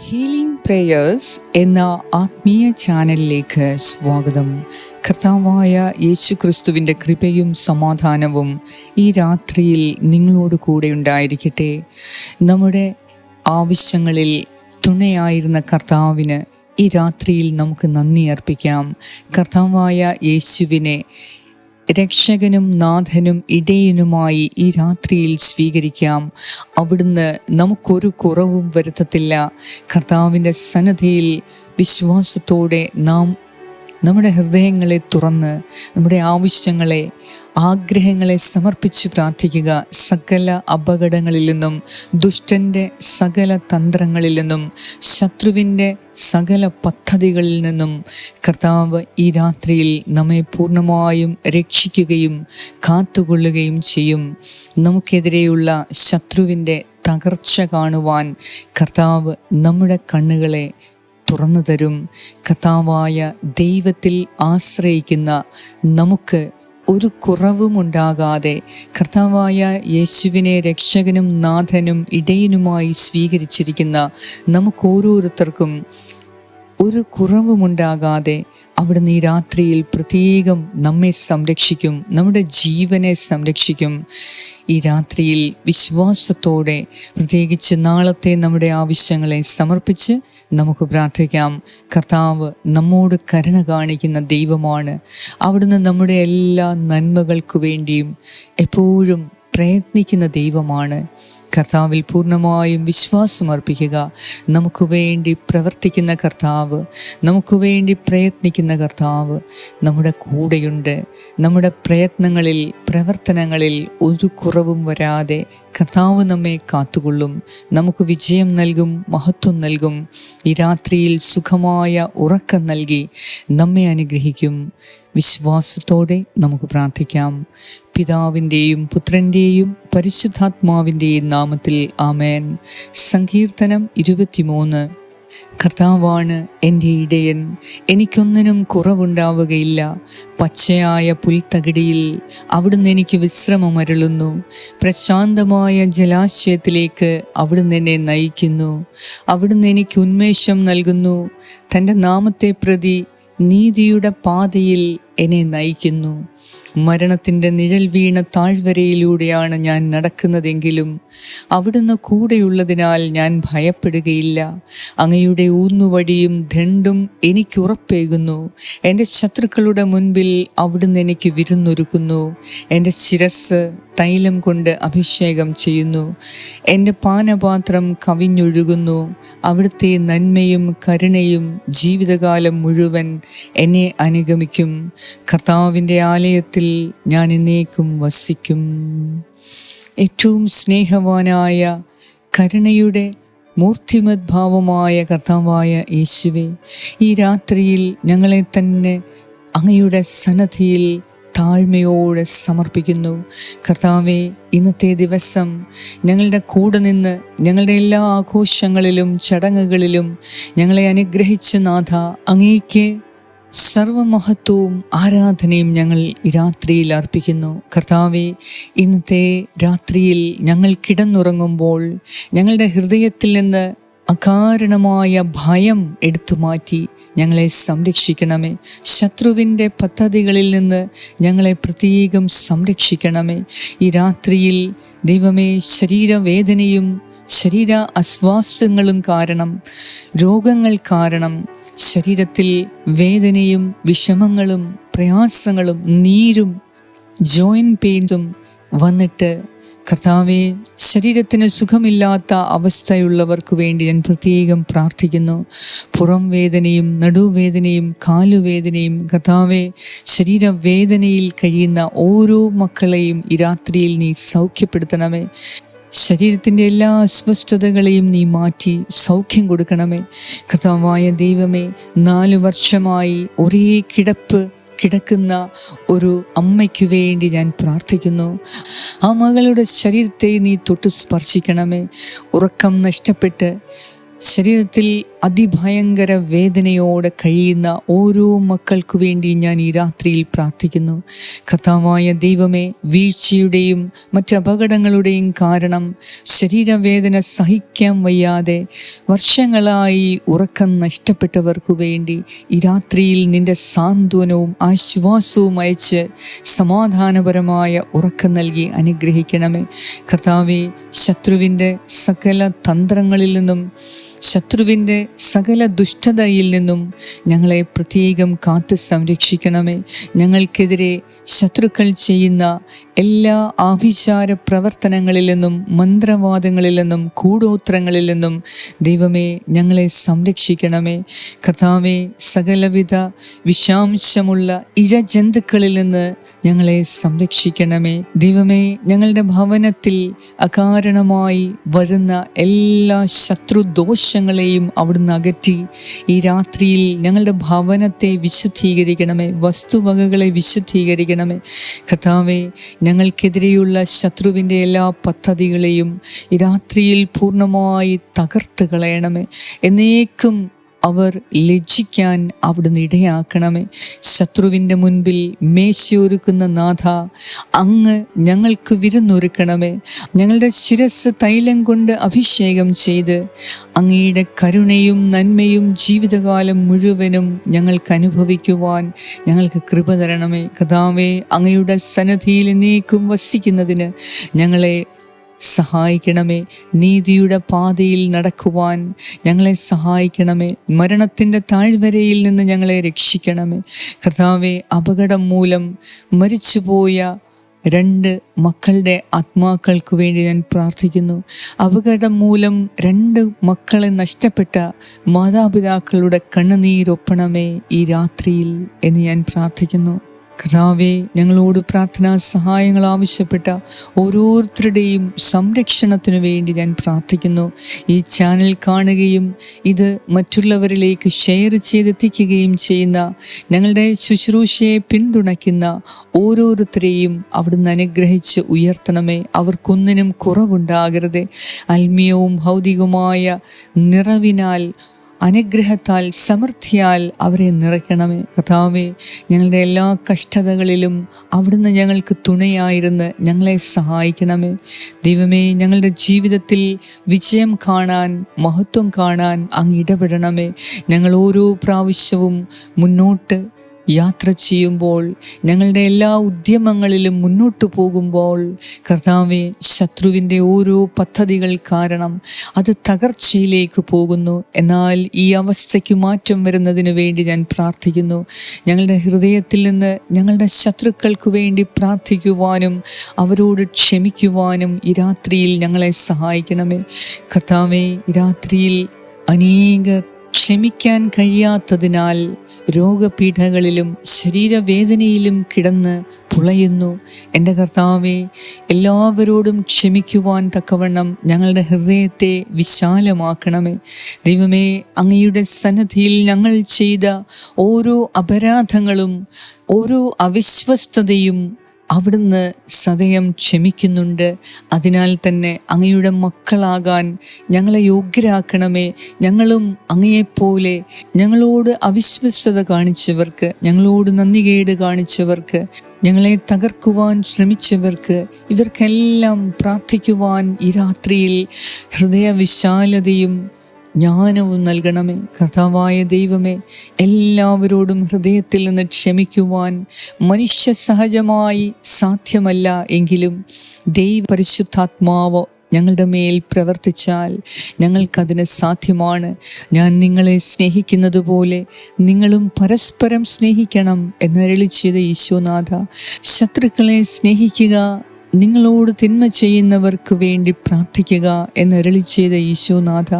Healing prayers എന്ന ആത്മീയ ചാനലിലേക്ക് സ്വാഗതം. കർത്താവായ യേശു ക്രിസ്തുവിന്റെ കൃപയും സമാധാനവും ഈ രാത്രിയിൽ നിങ്ങളോട് കൂടെ ഉണ്ടായിരിക്കട്ടെ. നമ്മുടെ ആവശ്യങ്ങളിൽ തുണയായിരുന്ന കർത്താവിന് ഈ രാത്രിയിൽ നമുക്ക് നന്ദി അർപ്പിക്കാം. കർത്താവായ യേശുവിനെ രക്ഷകനും നാഥനും ഇടയനുമായി ഈ രാത്രിയിൽ സ്വീകരിക്കാം. അവിടുന്ന് നമുക്കൊരു കുറവും വരുത്തത്തില്ല. കർത്താവിന്റെ സന്നദ്ധയിൽ വിശ്വാസത്തോടെ നാം നമ്മുടെ ഹൃദയങ്ങളെ തുറന്ന് നമ്മുടെ ആവശ്യങ്ങളെ ആഗ്രഹങ്ങളെ സമർപ്പിച്ച് പ്രാർത്ഥിക്കുക. സകല അപകടങ്ങളിൽ നിന്നും ദുഷ്ടന്റെ സകല തന്ത്രങ്ങളിൽ നിന്നും ശത്രുവിന്റെ സകല പദ്ധതികളിൽ നിന്നും കർത്താവ് ഈ രാത്രിയിൽ നമ്മെ പൂർണമായും രക്ഷിക്കുകയും കാത്തുകൊള്ളുകയും ചെയ്യും. നമുക്കെതിരെയുള്ള ശത്രുവിന്റെ തകർച്ച കാണുവാൻ കർത്താവ് നമ്മുടെ കണ്ണുകളെ തുറന്നു തരും. കഥാവായ ദൈവത്തിൽ ആശ്രയിക്കുന്ന നമുക്ക് ഒരു കുറവുമുണ്ടാകാതെ കർത്താവായ യേശുവിനെ രക്ഷകനും നാഥനും ഇടയനുമായി സ്വീകരിച്ചിരിക്കുന്ന നമുക്കോരോരുത്തർക്കും ഒരു കുറവുമുണ്ടാകാതെ അവിടുന്ന് ഈ രാത്രിയിൽ പ്രത്യേകം നമ്മെ സംരക്ഷിക്കും നമ്മുടെ ജീവനെ സംരക്ഷിക്കും. ഈ രാത്രിയിൽ വിശ്വാസത്തോടെ പ്രത്യേകിച്ച് നാളത്തെ നമ്മുടെ ആവശ്യങ്ങളെ സമർപ്പിച്ച് നമുക്ക് പ്രാർത്ഥിക്കാം. കർത്താവ് നമ്മോട് കരുണ കാണിക്കുന്ന ദൈവമാണ്. അവിടുന്ന് നമ്മുടെ എല്ലാ നന്മകൾക്കു വേണ്ടിയും എപ്പോഴും പ്രയത്നിക്കുന്ന ദൈവമാണ്. കർത്താവിൽ പൂർണമായും വിശ്വാസമർപ്പിക്കുക നമുക്ക് വേണ്ടി പ്രവർത്തിക്കുന്ന കർത്താവ് നമുക്ക് വേണ്ടി പ്രയത്നിക്കുന്ന കർത്താവ് നമ്മുടെ കൂടെയുണ്ട്. നമ്മുടെ പ്രയത്നങ്ങളിൽ പ്രവർത്തനങ്ങളിൽ ഒരു കുറവും വരാതെ കർത്താവ് നമ്മെ കാത്തുകൊള്ളും. നമുക്ക് വിജയം നൽകും മഹത്വം നൽകും. ഈ രാത്രിയിൽ സുഖമായ ഉറക്കം നൽകി നമ്മെ അനുഗ്രഹിക്കും. വിശ്വാസത്തോടെ നമുക്ക് പ്രാർത്ഥിക്കാം. പിതാവിന്റെയും പുത്രന്റെയും പരിശുദ്ധാത്മാവിന്റെയും നാമത്തിൽ ആമേൻ. സങ്കീർത്തനം ഇരുപത്തിമൂന്ന്. കർത്താവാണ് എന്റെ ഇടയൻ. എനിക്കൊന്നിനും കുറവുണ്ടാവുകയില്ല. പച്ചയായ പുൽത്തകിടിയിൽ അവിടുന്ന് എനിക്ക് വിശ്രമം അരുളുന്നു. പ്രശാന്തമായ ജലാശയത്തിലേക്ക് അവിടുന്ന് എന്നെ നയിക്കുന്നു. അവിടുന്ന് എനിക്ക് ഉന്മേഷം നൽകുന്നു. തന്റെ നാമത്തെ പ്രതി നീതിയുടെ പാതയിൽ എന്നെ നയിക്കുന്നു. മരണത്തിന്റെ നിഴൽ വീണ താഴ്വരയിലൂടെയാണ് ഞാൻ നടക്കുന്നതെങ്കിലും അവിടുന്ന് കൂടെയുള്ളതിനാൽ ഞാൻ ഭയപ്പെടുകയില്ല. അങ്ങയുടെ ഊന്നുവടിയും ദണ്ടും എനിക്ക് ഉറപ്പേകുന്നു. എന്റെ ശത്രുക്കളുടെ മുൻപിൽ അവിടുന്ന് എനിക്ക് വിരുന്നൊരുക്കുന്നു. എന്റെ ശിരസ് തൈലം കൊണ്ട് അഭിഷേകം ചെയ്യുന്നു. എന്റെ പാനപാത്രം കവിഞ്ഞൊഴുകുന്നു. അവിടുത്തെ നന്മയും കരുണയും ജീവിതകാലം മുഴുവൻ എന്നെ അനുഗമിക്കും. കർത്താവിന്റെ ആലയത്തിൽ ഞാൻ എന്നേക്കും വസിക്കും. ഏറ്റവും സ്നേഹവാനായ കരുണയുടെ മൂർത്തിമദ്ഭാവമായ കർത്താവായ യേശുവെ ഈ രാത്രിയിൽ ഞങ്ങളെ തന്നെ അങ്ങയുടെ സന്നദ്ധിയിൽ താഴ്മയോടെ സമർപ്പിക്കുന്നു. കർത്താവെ ഇന്നത്തെ ദിവസം ഞങ്ങളുടെ കൂടെ നിന്ന് ഞങ്ങളുടെ എല്ലാ ആഘോഷങ്ങളിലും ചടങ്ങുകളിലും ഞങ്ങളെ അനുഗ്രഹിച്ച നാഥ അങ്ങേക്ക് സർവമഹത്വവും ആരാധനയും ഞങ്ങൾ ഈ രാത്രിയിൽ അർപ്പിക്കുന്നു. കർത്താവെ ഇന്നത്തെ രാത്രിയിൽ ഞങ്ങൾ കിടന്നുറങ്ങുമ്പോൾ ഞങ്ങളുടെ ഹൃദയത്തിൽ നിന്ന് അകാരണമായ ഭയം എടുത്തു മാറ്റി ഞങ്ങളെ സംരക്ഷിക്കണമേ. ശത്രുവിന്റെ പദ്ധതികളിൽ നിന്ന് ഞങ്ങളെ പ്രത്യേകം സംരക്ഷിക്കണമേ. ഈ രാത്രിയിൽ ദൈവമേ ശരീരവേദനയും ശരീര അസ്വാസ്ഥ്യങ്ങളും കാരണം രോഗങ്ങൾ കാരണം ശരീരത്തിൽ വേദനയും വിഷമങ്ങളും പ്രയാസങ്ങളും നീരും ജോയിന്റ് പെയിൻസും വന്നിട്ട് കർത്താവെ ശരീരത്തിന് സുഖമില്ലാത്ത അവസ്ഥയുള്ളവർക്ക് വേണ്ടി ഞാൻ പ്രത്യേകം പ്രാർത്ഥിക്കുന്നു. പുറം വേദനയും നടുവേദനയും കാലുവേദനയും കർത്താവെ ശരീരവേദനയിൽ കഴിയുന്ന ഓരോ മക്കളെയും ഈ രാത്രിയിൽ നീ സൗഖ്യപ്പെടുത്തണമേ. ശരീരത്തിന്റെ എല്ലാ അസ്വസ്ഥതകളെയും നീ മാറ്റി സൗഖ്യം കൊടുക്കണമേ. കർത്താവായ ദൈവമേ നാലു വർഷമായി ഒരേ കിടപ്പ് കിടക്കുന്ന ഒരു അമ്മയ്ക്ക് വേണ്ടി ഞാൻ പ്രാർത്ഥിക്കുന്നു. ആ മകളുടെ ശരീരത്തെ നീ തൊട്ട് സ്പർശിക്കണമേ. ഉറക്കം നഷ്ടപ്പെട്ട് ശരീരത്തിൽ അതിഭയങ്കര വേദനയോടെ കഴിയുന്ന ഓരോ മക്കൾക്കു വേണ്ടി ഞാൻ ഈ രാത്രിയിൽ പ്രാർത്ഥിക്കുന്നു. കഥാവായ ദൈവമേ വീഴ്ചയുടെയും മറ്റ് അപകടങ്ങളുടെയും കാരണം ശരീരവേദന സഹിക്കാൻ വയ്യാതെ വർഷങ്ങളായി ഉറക്കം നഷ്ടപ്പെട്ടവർക്കു വേണ്ടി ഈ രാത്രിയിൽ നിന്റെ സാന്ത്വനവും ആശ്വാസവും അയച്ച് സമാധാനപരമായ ഉറക്കം നൽകി അനുഗ്രഹിക്കണമേ. കർത്താവെ ശത്രുവിന്റെ സകല തന്ത്രങ്ങളിൽ നിന്നും ശത്രുവിന്റെ സകല ദുഷ്ടതയിൽ നിന്നും ഞങ്ങളെ പ്രത്യേകം കാത്തു സംരക്ഷിക്കണമേ. ഞങ്ങൾക്കെതിരെ ശത്രുക്കൾ ചെയ്യുന്ന എല്ലാ ആഭിചാര പ്രവർത്തനങ്ങളിൽ നിന്നും മന്ത്രവാദങ്ങളിൽ നിന്നും കൂടോത്രങ്ങളിൽ നിന്നും ദൈവമേ ഞങ്ങളെ സംരക്ഷിക്കണമേ. കഥാവെ സകലവിധ വിഷാംശമുള്ള ഇഴജന്തുക്കളിൽ നിന്ന് ഞങ്ങളെ സംരക്ഷിക്കണമേ. ദൈവമേ ഞങ്ങളുടെ ഭവനത്തിൽ അകാരണമായി വരുന്ന എല്ലാ ശത്രുദോഷങ്ങളെയും അവിടുന്ന് അകറ്റി ഈ രാത്രിയിൽ ഞങ്ങളുടെ ഭവനത്തെ വിശുദ്ധീകരിക്കണമേ വസ്തുവകകളെ വിശുദ്ധീകരിക്കണമേ. കഥാവെ ഞങ്ങൾക്കെതിരെയുള്ള ശത്രുവിന്റെ എല്ലാ പദ്ധതികളെയും ഈ രാത്രിയിൽ പൂർണമായി തകർത്ത് കളയണമേ. എന്നേക്കും അവർ ലജ്ജിക്കാൻ അവിടുന്ന് ഇടയാക്കണമേ. ശത്രുവിന്റെ മുൻപിൽ മേശയൊരുക്കുന്ന നാഥ അങ്ങ് ഞങ്ങൾക്ക് വിരുന്നൊരുക്കണമേ ഞങ്ങളുടെ ശിരസ് തൈലം കൊണ്ട് അഭിഷേകം ചെയ്ത് അങ്ങയുടെ കരുണയും നന്മയും ജീവിതകാലം മുഴുവനും ഞങ്ങൾക്ക് അനുഭവിക്കുവാൻ ഞങ്ങൾക്ക് കൃപ തരണമേ. കഥാവേ അങ്ങയുടെ സന്നദ്ധിയിൽ നീക്കും വസിക്കുന്നതിന് ഞങ്ങളെ സഹായിക്കണമേ. നീതിയുടെ പാതയിൽ നടക്കുവാൻ ഞങ്ങളെ സഹായിക്കണമേ. മരണത്തിന്റെ താഴ്വരയിൽ നിന്ന് ഞങ്ങളെ രക്ഷിക്കണമേ. കർത്താവെ അപകടം മൂലം മരിച്ചുപോയ രണ്ട് മക്കളുടെ ആത്മാക്കൾക്ക് വേണ്ടി ഞാൻ പ്രാർത്ഥിക്കുന്നു. അപകടം മൂലം രണ്ട് മക്കളെ നഷ്ടപ്പെട്ട മാതാപിതാക്കളുടെ കണ്ണുനീരൊപ്പണമേ ഈ രാത്രിയിൽ എന്ന് ഞാൻ പ്രാർത്ഥിക്കുന്നു. കർത്താവെ ഞങ്ങളോട് പ്രാർത്ഥനാ സഹായങ്ങൾ ആവശ്യപ്പെട്ട ഓരോരുത്തരുടെയും സംരക്ഷണത്തിനു വേണ്ടി ഞാൻ പ്രാർത്ഥിക്കുന്നു. ഈ ചാനൽ കാണുകയും ഇത് മറ്റുള്ളവരിലേക്ക് ഷെയർ ചെയ്തെത്തിക്കുകയും ചെയ്യുന്ന ഞങ്ങളുടെ ശുശ്രൂഷയെ പിന്തുണയ്ക്കുന്ന ഓരോരുത്തരെയും അവിടുന്ന് അനുഗ്രഹിച്ച് ഉയർത്തണമേ. അവർക്കൊന്നിനും കുറവുണ്ടാകരുത്. ആത്മീയവും ഭൗതികവുമായ നിറവിനാൽ അനുഗ്രഹത്താൽ സമൃദ്ധിയാൽ അവരെ നിറയ്ക്കണമേ. കഥാവേ ഞങ്ങളുടെ എല്ലാ കഷ്ടതകളിലും അവിടുന്ന് ഞങ്ങൾക്ക് തുണയായിരുന്ന് ഞങ്ങളെ സഹായിക്കണമേ. ദൈവമേ ഞങ്ങളുടെ ജീവിതത്തിൽ വിജയം കാണാൻ മഹത്വം കാണാൻ അങ്ങ് ഇടപെടണമേ. ഞങ്ങൾ ഓരോ പ്രാവശ്യവും മുന്നോട്ട് യാത്ര ചെയ്യുമ്പോൾ ഞങ്ങളുടെ എല്ലാ ഉദ്യമങ്ങളിലും മുന്നോട്ട് പോകുമ്പോൾ കർത്താവെ ശത്രുവിന്റെ ഓരോ പദ്ധതികൾ കാരണം അത് തകർച്ചയിലേക്ക് പോകുന്നു. എന്നാൽ ഈ അവസ്ഥയ്ക്ക് മാറ്റം വരുന്നതിന് വേണ്ടി ഞാൻ പ്രാർത്ഥിക്കുന്നു. ഞങ്ങളുടെ ഹൃദയത്തിൽ നിന്ന് ഞങ്ങളുടെ ശത്രുക്കൾക്ക് വേണ്ടി പ്രാർത്ഥിക്കുവാനും അവരോട് ക്ഷമിക്കുവാനും ഈ രാത്രിയിൽ ഞങ്ങളെ സഹായിക്കണമേ. കർത്താവെ രാത്രിയിൽ അനേക ക്ഷമിക്കാൻ കഴിയാത്തതിനാൽ രോഗപീഠകളിലും ശരീരവേദനയിലും കിടന്ന് പുളയുന്നു. എന്റെ കർത്താവെ എല്ലാവരോടും ക്ഷമിക്കുവാൻ തക്കവണ്ണം ഞങ്ങളുടെ ഹൃദയത്തെ വിശാലമാക്കണമേ. ദൈവമേ അങ്ങയുടെ സന്നദ്ധിയിൽ ഞങ്ങൾ ചെയ്ത ഓരോ അപരാധങ്ങളും ഓരോ അവിശ്വസ്തതയും അവിടുന്ന് സദയം ക്ഷമിക്കുന്നുണ്ട്. അതിനാൽ തന്നെ അങ്ങയുടെ മക്കളാകാൻ ഞങ്ങളെ യോഗ്യരാക്കണമേ. ഞങ്ങളും അങ്ങയെപ്പോലെ ഞങ്ങളോട് അവിശ്വസ്തത കാണിച്ചവർക്ക് ഞങ്ങളോട് നന്ദികേട് കാണിച്ചവർക്ക് ഞങ്ങളെ തകർക്കുവാൻ ശ്രമിച്ചവർക്ക് ഇവർക്കെല്ലാം പ്രാർത്ഥിക്കുവാൻ ഈ രാത്രിയിൽ ഹൃദയവിശാലതയും ജ്ഞാനവും നൽകണമേ. കർത്താവായ ദൈവമേ എല്ലാവരോടും ഹൃദയത്തിൽ നിന്ന് ക്ഷമിക്കുവാൻ മനുഷ്യ സഹജമായി സാധ്യമല്ല എങ്കിലും ദൈവ പരിശുദ്ധാത്മാവ് ഞങ്ങളുടെ മേൽ പ്രവർത്തിച്ചാൽ ഞങ്ങൾക്കതിന് സാധ്യമാണ്. ഞാൻ നിങ്ങളെ സ്നേഹിക്കുന്നത് പോലെ നിങ്ങളും പരസ്പരം സ്നേഹിക്കണം എന്നരളി ചെയ്ത ഈശോനാഥ ശത്രുക്കളെ സ്നേഹിക്കുക നിങ്ങളോട് തിന്മ ചെയ്യുന്നവർക്ക് വേണ്ടി പ്രാർത്ഥിക്കുക എന്നരളി ചെയ്ത ഈശോനാഥ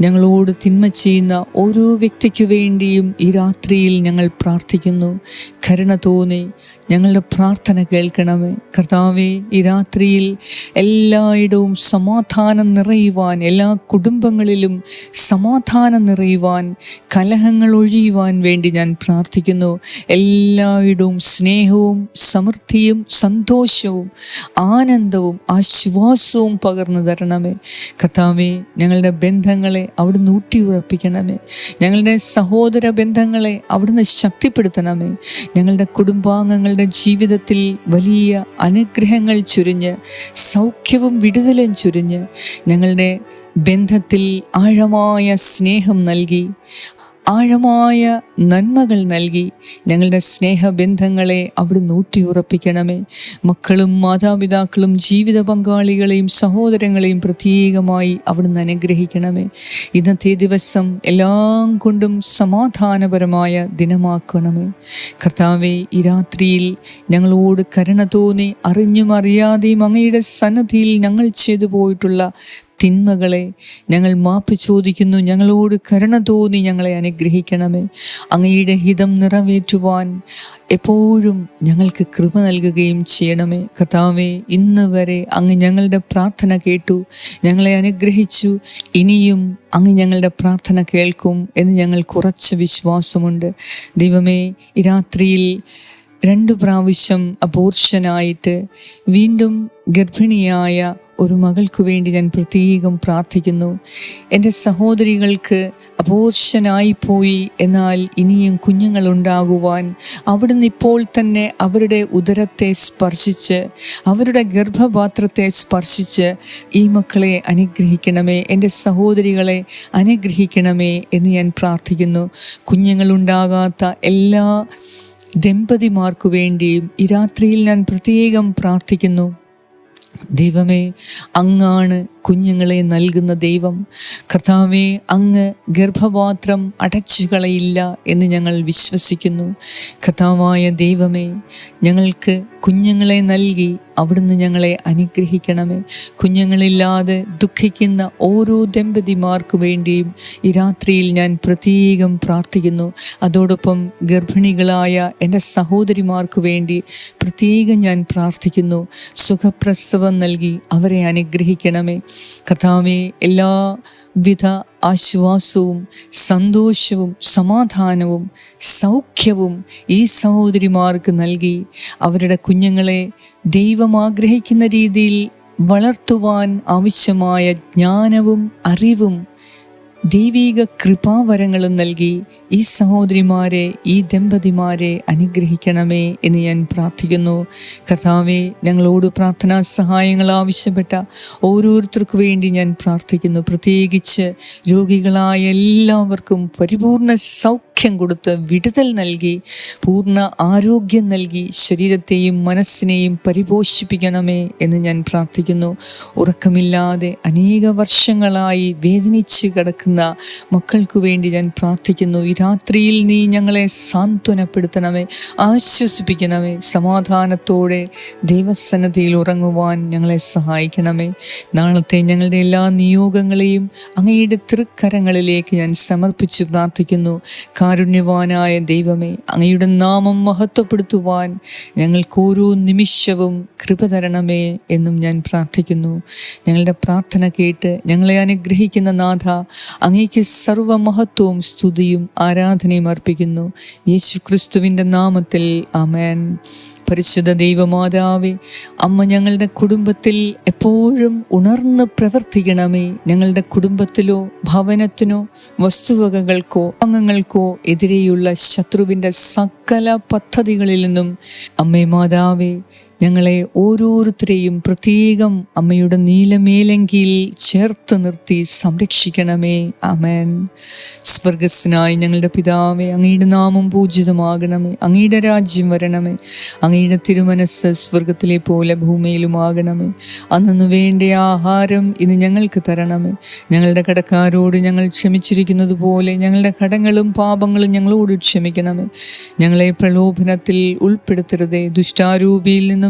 ഞങ്ങളോട് തിന്മ ചെയ്യുന്ന ഓരോ വ്യക്തിക്കു വേണ്ടിയും ഈ രാത്രിയിൽ ഞങ്ങൾ പ്രാർത്ഥിക്കുന്നു. കരുണ തോന്നി ഞങ്ങളുടെ പ്രാർത്ഥന കേൾക്കണമേ. കർത്താവേ ഈ രാത്രിയിൽ എല്ലായിടവും സമാധാനം നിറയുവാൻ എല്ലാ കുടുംബങ്ങളിലും സമാധാനം നിറയുവാൻ കലഹങ്ങൾ ഒഴിയുവാൻ വേണ്ടി ഞാൻ പ്രാർത്ഥിക്കുന്നു. എല്ലായിടവും സ്നേഹവും സമൃദ്ധിയും സന്തോഷവും ആനന്ദവും ആശ്വാസവും പകർന്നു തരണമേ. കർത്താവെ ഞങ്ങളുടെ ബന്ധങ്ങളെ അവിടുന്ന് ഊട്ടിയുറപ്പിക്കണമേ. ഞങ്ങളുടെ സഹോദര ബന്ധങ്ങളെ അവിടുന്ന് ശക്തിപ്പെടുത്തണമേ. ഞങ്ങളുടെ കുടുംബാംഗങ്ങളുടെ ജീവിതത്തിൽ വലിയ അനുഗ്രഹങ്ങൾ ചുരിഞ്ഞ് സൗഖ്യവും വിടുതലും ചുരിഞ്ഞ് ഞങ്ങളുടെ ബന്ധത്തിൽ ആഴമായ സ്നേഹം നൽകി ആഴമായ നന്മകൾ നൽകി ഞങ്ങളുടെ സ്നേഹബന്ധങ്ങളെ അവിടുന്ന് ഊട്ടിയുറപ്പിക്കണമേ. മക്കളും മാതാപിതാക്കളും ജീവിത പങ്കാളികളെയും സഹോദരങ്ങളെയും പ്രത്യേകമായി അവിടുന്ന് അനുഗ്രഹിക്കണമേ. ഇന്നത്തെ ദിവസം എല്ലാം കൊണ്ടും സമാധാനപരമായ ദിനമാക്കണമേ. കർത്താവെ ഈ രാത്രിയിൽ ഞങ്ങളോട് കരുണ തോന്നി അറിഞ്ഞും അറിയാതെയും അങ്ങയുടെ സന്നദ്ധിയിൽ ഞങ്ങൾ ചെയ്തു പോയിട്ടുള്ള തിന്മകളെ ഞങ്ങൾ മാപ്പ് ചോദിക്കുന്നു. ഞങ്ങളോട് കരുണ തോന്നി ഞങ്ങളെ അനുഗ്രഹിക്കണമേ. അങ്ങയുടെ ഹിതം നിറവേറ്റുവാൻ എപ്പോഴും ഞങ്ങൾക്ക് കൃപ നൽകുകയും ചെയ്യണമേ. കർത്താവേ ഇന്ന് വരെ അങ്ങ് ഞങ്ങളുടെ പ്രാർത്ഥന കേട്ടു ഞങ്ങളെ അനുഗ്രഹിച്ചു. ഇനിയും അങ്ങ് ഞങ്ങളുടെ പ്രാർത്ഥന കേൾക്കും എന്ന് ഞങ്ങൾ കുറച്ച് വിശ്വാസമുണ്ട്. ദൈവമേ ഈ രാത്രിയിൽ രണ്ടു പ്രാവശ്യം അപോർഷനായിട്ട് വീണ്ടും ഗർഭിണിയായ ഒരു മകൾക്ക് വേണ്ടി ഞാൻ പ്രത്യേകം പ്രാർത്ഥിക്കുന്നു. എന്റെ സഹോദരികൾക്ക് അപോർഷനായി പോയി എന്നാൽ ഇനിയും കുഞ്ഞുങ്ങളുണ്ടാകുവാൻ അവിടുന്ന് ഇപ്പോൾ തന്നെ അവരുടെ ഉദരത്തെ സ്പർശിച്ച് അവരുടെ ഗർഭപാത്രത്തെ സ്പർശിച്ച് ഈ മക്കളെ അനുഗ്രഹിക്കണമേ എന്റെ സഹോദരികളെ അനുഗ്രഹിക്കണമേ എന്ന് ഞാൻ പ്രാർത്ഥിക്കുന്നു. കുഞ്ഞുങ്ങളുണ്ടാകാത്ത എല്ലാ ദമ്പതിമാർക്കു വേണ്ടിയും ഈ രാത്രിയിൽ ഞാൻ പ്രത്യേകം പ്രാർത്ഥിക്കുന്നു. ദൈവമേ അങ്ങാണ് കുഞ്ഞുങ്ങളെ നൽകുന്ന ദൈവം. കർത്താവെ അങ്ങ് ഗർഭപാത്രം അടച്ചു കളയില്ല എന്ന് ഞങ്ങൾ വിശ്വസിക്കുന്നു. കർത്താവായ ദൈവമേ ഞങ്ങൾക്ക് കുഞ്ഞുങ്ങളെ നൽകി അവിടുന്ന് ഞങ്ങളെ അനുഗ്രഹിക്കണമേ. കുഞ്ഞുങ്ങളില്ലാതെ ദുഃഖിക്കുന്ന ഓരോ ദമ്പതിമാർക്ക് വേണ്ടിയും ഈ രാത്രിയിൽ ഞാൻ പ്രത്യേകം പ്രാർത്ഥിക്കുന്നു. അതോടൊപ്പം ഗർഭിണികളായ എന്റെ സഹോദരിമാർക്ക് വേണ്ടി പ്രത്യേകം ഞാൻ പ്രാർത്ഥിക്കുന്നു. സുഖപ്രസവം നൽകി അവരെ അനുഗ്രഹിക്കണമേ. കർത്താവെ എല്ലാവിധ ആശ്വാസവും സന്തോഷവും സമാധാനവും സൗഖ്യവും ഈ സഹോദരിമാർക്ക് നൽകി. അവരുടെ കുഞ്ഞുങ്ങളെ ദൈവം ആഗ്രഹിക്കുന്ന രീതിയിൽ വളർത്തുവാൻ ആവശ്യമായ ജ്ഞാനവും അറിവും ദൈവീക കൃപാവരങ്ങളും നൽകി ഈ സഹോദരിമാരെ ഈ ദമ്പതിമാരെ അനുഗ്രഹിക്കണമേ എന്ന് ഞാൻ പ്രാർത്ഥിക്കുന്നു. കർത്താവെ ഞങ്ങളോട് പ്രാർത്ഥനാ സഹായങ്ങൾ ആവശ്യപ്പെട്ട ഓരോരുത്തർക്കു വേണ്ടി ഞാൻ പ്രാർത്ഥിക്കുന്നു. പ്രത്യേകിച്ച് രോഗികളായ എല്ലാവർക്കും പരിപൂർണ സൗഖ്യം കൊടുത്ത് വിടുതൽ നൽകി പൂർണ ആരോഗ്യം നൽകി ശരീരത്തെയും മനസ്സിനെയും പരിപോഷിപ്പിക്കണമേ എന്ന് ഞാൻ പ്രാർത്ഥിക്കുന്നു. ഉറക്കമില്ലാതെ അനേക വർഷങ്ങളായി വേദനിച്ച് കിടക്കുന്ന മക്കൾക്ക് വേണ്ടി ഞാൻ പ്രാർത്ഥിക്കുന്നു. ഈ രാത്രിയിൽ നീ ഞങ്ങളെ സാന്ത്വനപ്പെടുത്തണമേ ആശ്വസിപ്പിക്കണമേ സമാധാനത്തോടെ ദൈവസന്നദ്ധിയിൽ ഉറങ്ങുവാൻ ഞങ്ങളെ സഹായിക്കണമേ. നാളത്തെ ഞങ്ങളുടെ എല്ലാ നിയോഗങ്ങളെയും അങ്ങയുടെ തൃക്കരങ്ങളിലേക്ക് ഞാൻ സമർപ്പിച്ച് പ്രാർത്ഥിക്കുന്നു. കാരുണ്യവാനായ ദൈവമേ അങ്ങയുടെ നാമം മഹത്വപ്പെടുത്തുവാൻ ഞങ്ങൾക്ക് ഓരോ നിമിഷവും കൃപ തരണമേ എന്നും ഞാൻ പ്രാർത്ഥിക്കുന്നു. ഞങ്ങളുടെ പ്രാർത്ഥന കേട്ട് ഞങ്ങളെ അനുഗ്രഹിക്കുന്ന നാഥ അങ്ങേക്ക് സർവമഹത്വവും സ്തുതിയും ആരാധനയും അർപ്പിക്കുന്നു. യേശു ക്രിസ്തുവിന്റെ നാമത്തിൽ അമേൻ പരിശുദ്ധ ദൈവമാതാവേ അമ്മ ഞങ്ങളുടെ കുടുംബത്തിൽ എപ്പോഴും ഉണർന്ന് പ്രവർത്തിക്കണമേ. ഞങ്ങളുടെ കുടുംബത്തിലോ ഭവനത്തിനോ വസ്തുവകകൾക്കോ അംഗങ്ങൾക്കോ എതിരെയുള്ള ശത്രുവിന്റെ സകല പദ്ധതികളിൽ നിന്നും അമ്മേ മാതാവേ ഞങ്ങളെ ഓരോരുത്തരെയും പ്രത്യേകം അമ്മയുടെ നീലമേലെങ്കിൽ ചേർത്ത് നിർത്തി സംരക്ഷിക്കണമേ. ആമേൻ. സ്വർഗസ്നായി ഞങ്ങളുടെ പിതാവേ അങ്ങയുടെ നാമം പൂജിതമാകണമേ. അങ്ങയുടെ രാജ്യം വരണമേ. അങ്ങയുടെ തിരുമനസ് സ്വർഗത്തിലെ പോലെ ഭൂമിയിലുമാകണമേ. അന്നു വേണ്ട ആഹാരം ഇന്ന് ഞങ്ങൾക്ക് തരണമേ. ഞങ്ങളുടെ കടക്കാരോട് ഞങ്ങൾ ക്ഷമിച്ചിരിക്കുന്നത് പോലെ ഞങ്ങളുടെ കടങ്ങളും പാപങ്ങളും ഞങ്ങളോട് ക്ഷമിക്കണമേ. ഞങ്ങളെ പ്രലോഭനത്തിൽ ഉൾപ്പെടുത്തരുതേ. ദുഷ്ടാരൂപിയിൽ നിന്നും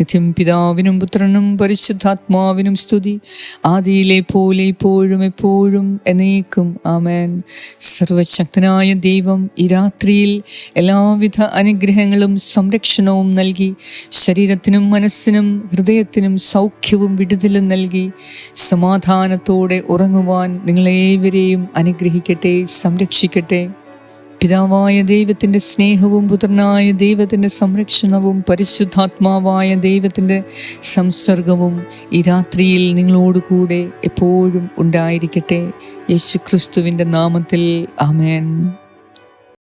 നിത്യം പിതാവിനും പുത്രനും പരിശുദ്ധാത്മാവിനും സ്തുതി. ആദിയിലെ പോലെ ഇപ്പോഴും എപ്പോഴും എന്നേക്കും. ആമേൻ. സർവശക്തനായ ദൈവം ഈ രാത്രിയിൽ എല്ലാവിധ അനുഗ്രഹങ്ങളും സംരക്ഷണവും നൽകി. ശരീരത്തിനും മനസ്സിനും ഹൃദയത്തിനും സൗഖ്യവും വിടുതലും നൽകി. സമാധാനത്തോടെ ഉറങ്ങുവാൻ നിങ്ങളേവരെയും അനുഗ്രഹിക്കട്ടെ സംരക്ഷിക്കട്ടെ. പിതാവായ ദൈവത്തിന്റെ സ്നേഹവും പുത്രനായ ദൈവത്തിന്റെ സംരക്ഷണവും പരിശുദ്ധാത്മാവായ ദൈവത്തിന്റെ സംസർഗവും ഈ രാത്രിയിൽ നിങ്ങളോടുകൂടെ എപ്പോഴും ഉണ്ടായിരിക്കട്ടെ. യേശുക്രിസ്തുവിന്റെ നാമത്തിൽ ആമേൻ.